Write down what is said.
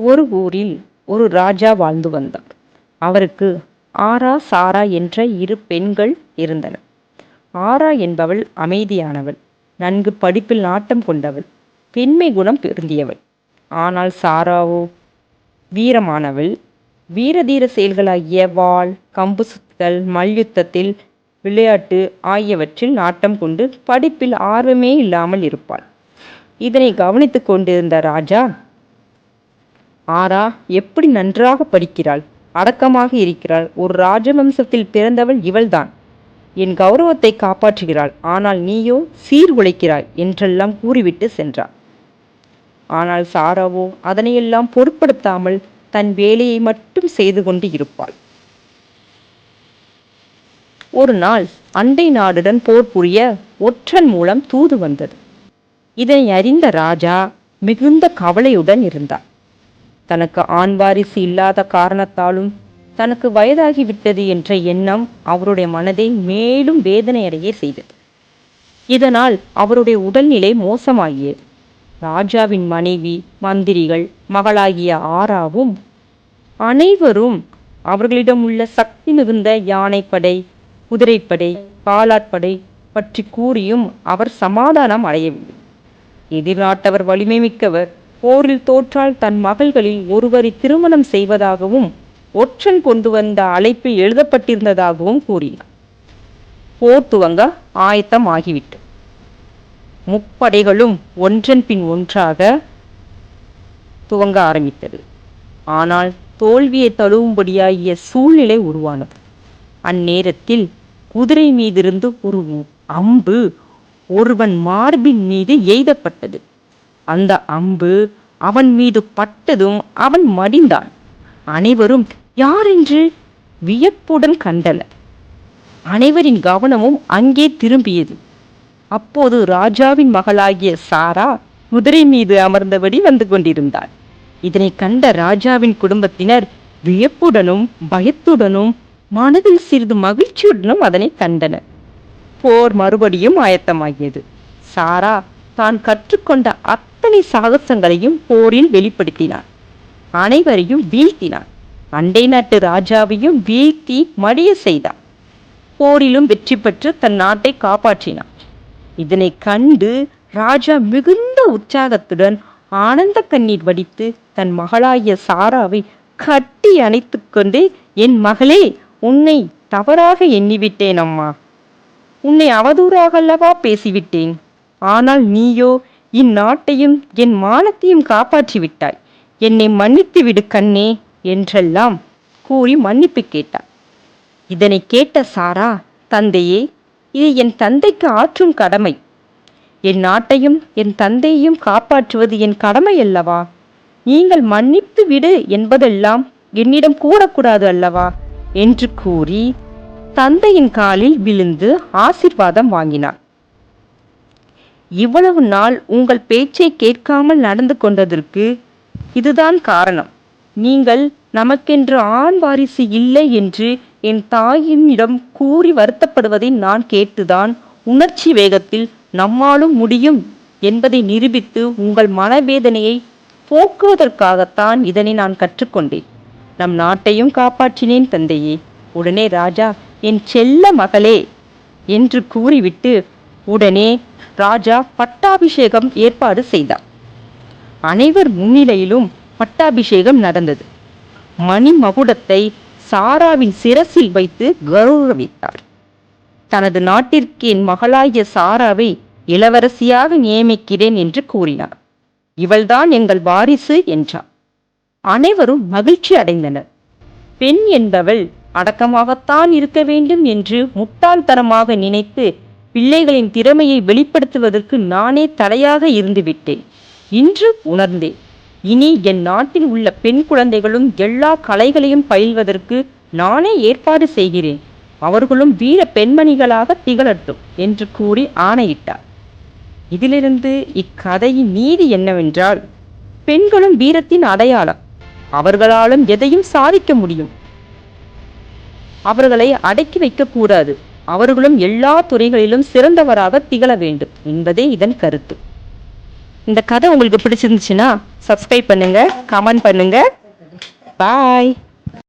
ஒரு ஊரில் ஒரு ராஜா வாழ்ந்து வந்தார் அவருக்கு ஆரா சாரா என்ற இரு பெண்கள் இருந்தனர் ஆரா என்பவள் அமைதியானவள் நன்கு படிப்பில் நாட்டம் கொண்டவள் பெண்மை குணம் பெருந்தியவள். ஆனால் சாராவோ வீரமானவள் வீரதீர செயல்களாகிய வாள் கம்பு சுத்தல் மல்யுத்தத்தில் விளையாட்டு ஆகியவற்றில் நாட்டம் கொண்டு படிப்பில் ஆர்வமே இல்லாமல் இருப்பாள். இதனை கவனித்துக் கொண்டிருந்த ராஜா ஆரா எப்படி நன்றாக படிக்கிறாள்? அடக்கமாக இருக்கிறாள். ஒரு ராஜவம்சத்தில் பிறந்தவள் இவள்தான். என் கௌரவத்தை காப்பாற்றுகிறாள். ஆனால் நீயோ சீர்குலைக்கிறாய் என்றெல்லாம் கூறிவிட்டு சென்றார் ஆனால் சாராவோ அதனையெல்லாம் பொருட்படுத்தாமல் தன் வேலையை மட்டும் செய்து கொண்டு இருப்பாள். ஒரு நாள் அண்டை நாடுடன் போர் புரிய ஒற்றன் மூலம் தூது வந்தது. இதனை அறிந்த ராஜா மிகுந்த கவலையுடன் இருந்தார் தனக்கு ஆண் வாரிசு இல்லாத காரணத்தாலும் தனக்கு வயதாகிவிட்டது என்ற எண்ணம் அவருடைய மனதை மேலும் வேதனையடைய செய்தது. இதனால் அவருடைய உடல்நிலை மோசமாகியது. ராஜாவின் மனைவி மந்திரிகள் மகளாகிய ஆராவும் அனைவரும் அவர்களிடம் உள்ள சக்தி மிகுந்த யானைப்படை குதிரைப்படை பாலாட்படை பற்றி கூறியும் அவர் சமாதானம் அடையவில்லை. எதிர்நாட்டவர் வலிமை மிக்கவர் போரில் தோற்றால் தன் மகள்களில் ஒருவரை திருமணம் செய்வதாகவும் ஒற்றன் கொண்டு வந்த அழைப்பு எழுதப்பட்டிருந்ததாகவும் கூறினார். போர் துவங்க ஆயத்தம் ஆகிவிட்டு. முப்படைகளும் ஒன்றன் பின் ஒன்றாக துவங்க ஆரம்பித்தது. ஆனால் தோல்வியை தழுவும்படியாகிய சூழ்நிலை உருவானது. அந்நேரத்தில் குதிரை மீதிருந்து ஒரு அம்பு ஒருவன் மார்பின் மீது எய்தப்பட்டது. அந்த அம்பு அவன் மீது பட்டதும் அவன் மடிந்தான். அனைவரும் யாரென்று வியப்புடன் கண்டனர். அனைவரின் கவனமும் அங்கே திரும்பியது. அப்போது ராஜாவின் மகளாகிய சாரா குதிரை மீது அமர்ந்தபடி வந்து கொண்டிருந்தாள். இதனை கண்ட ராஜாவின் குடும்பத்தினர் வியப்புடனும் பயத்துடனும் மனதில் சிறிது மகிழ்ச்சியுடனும் அதனை கண்டனர். போர் மறுபடியும் ஆயத்தமாகியது. சாரா தான் கற்றுக்கொண்ட அத் அத்தனை சாகசங்களையும் போரில் வெளிப்படுத்தினார். அனைவரையும் வீழ்த்தினார். அண்டை நாட்டு ராஜாவையும் வீழ்த்தி மடிய செய்தார். போரிலும் வெற்றி பெற்று தன் நாட்டை காப்பாற்றினார். இதனை கண்டு ராஜா மிகுந்த உற்சாகத்துடன் ஆனந்த கண்ணீர் வடித்து தன் மகளாகிய சாராவை கட்டி அணைத்து கொண்டு என் மகளே உன்னை தவறாக எண்ணிவிட்டேன் அம்மா உன்னை அவதூறாக அல்லவா பேசிவிட்டேன். ஆனால் நீயோ இந்நாட்டையும் என் மானத்தையும் காப்பாற்றி விட்டாய் என்னை மன்னித்து விடு கண்ணே என்றெல்லாம் கூறி மன்னிப்பு கேட்டார் இதனை கேட்ட சாரா தந்தையே இது என் தந்தைக்கு ஆற்றும் கடமை. என் நாட்டையும் என் தந்தையையும் காப்பாற்றுவது என் கடமை அல்லவா? நீங்கள் மன்னித்து விடு என்பதெல்லாம் என்னிடம் கூறக்கூடாது அல்லவா? என்று கூறி தந்தையின் காலில் விழுந்து ஆசிர்வாதம் வாங்கினார் இவ்வளவு நாள் உங்கள் பேச்சை கேட்காமல் நடந்து கொண்டதற்கு இதுதான் காரணம். நீங்கள் நமக்கென்று ஆண் வாரிசு இல்லை என்று என் தாயினிடம் கூறி வருத்தப்படுவதை நான் கேட்டுதான் உணர்ச்சி வேகத்தில் நம்மாலும் முடியும் என்பதை நிரூபித்து உங்கள் மனவேதனையை போக்குவதற்காகத்தான் இதனை நான் கற்றுக்கொண்டேன். நம் நாட்டையும் காப்பாற்றினேன் தந்தையே. உடனே ராஜா என் செல்ல மகளே என்று கூறிவிட்டு உடனே ராஜா பட்டாபிஷேகம் ஏற்பாடு செய்தார். அனைவர் முன்னிலையிலும் பட்டாபிஷேகம் நடந்தது. மணிமகுடத்தை சாராவின் சிரசில் வைத்து கௌரவித்தார். தனது நாட்டிற்கு என் மகளாகிய சாராவை இளவரசியாக நியமிக்கிறேன் என்று கூறினார். இவள்தான் எங்கள் வாரிசு என்றார். அனைவரும் மகிழ்ச்சி அடைந்தனர். பெண் என்பவள் அடக்கமாகத்தான் இருக்க வேண்டும் என்று முட்டாள்தனமாக நினைத்து பிள்ளைகளின் திறமையை வெளிப்படுத்துவதற்கு நானே தடையாக இருந்துவிட்டேன் இன்று உணர்ந்தேன். இனி என் நாட்டில் உள்ள பெண் குழந்தைகளும் எல்லா கலைகளையும் பயில்வதற்கு நானே ஏற்பாடு செய்கிறேன். அவர்களும் வீர பெண்மணிகளாக திகழட்டும் என்று கூறி ஆணையிட்டார். இதிலிருந்து இக்கதையின் நீதி என்னவென்றால் பெண்களும் வீரத்தின் அடையாளம். அவர்களாலும் எதையும் சாதிக்க முடியும். அவர்களை அடக்கி வைக்கக்கூடாது. அவர்களும் எல்லா துறைகளிலும் சிறந்தவராக திகழ வேண்டும் என்பதே இதன் கருத்து. இந்த கதை உங்களுக்கு பிடிச்சிருந்துச்சுன்னா சப்ஸ்கிரைப் பண்ணுங்கள் கமெண்ட் பண்ணுங்கள் பாய்